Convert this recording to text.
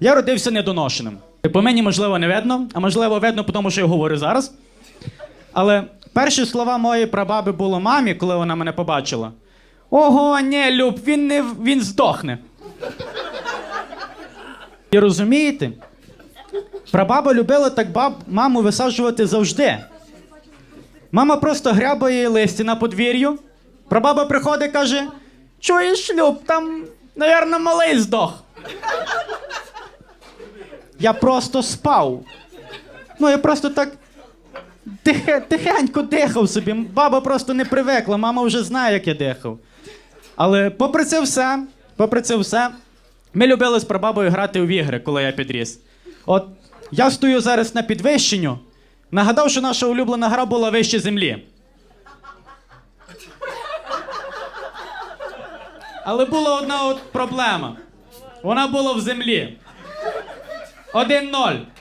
Я родився недоношеним. По мені, можливо, не видно, а можливо, видно, тому що я говорю зараз. Але перші слова моєї прабаби було мамі, коли вона мене побачила. Ого, ні, Люб, він не він здохне. І розумієте? Прабаба любила так баб, маму висаджувати завжди. Мама просто грябає листі на подвір'ю. Прабаба приходить і каже: Чуєш, Люб, там, навірно, малий здох. Я просто спав. Ну, я просто так тихе, тихенько дихав собі. Баба просто не привикла, мама вже знає, як я дихав. Але попри це все, попри це все, ми любили з прабабою грати в ігри, коли я підріс. От я стою зараз на підвищенню. Нагадав, що наша улюблена гра була вище землі. Але була одна от проблема. Вона була в землі. och det.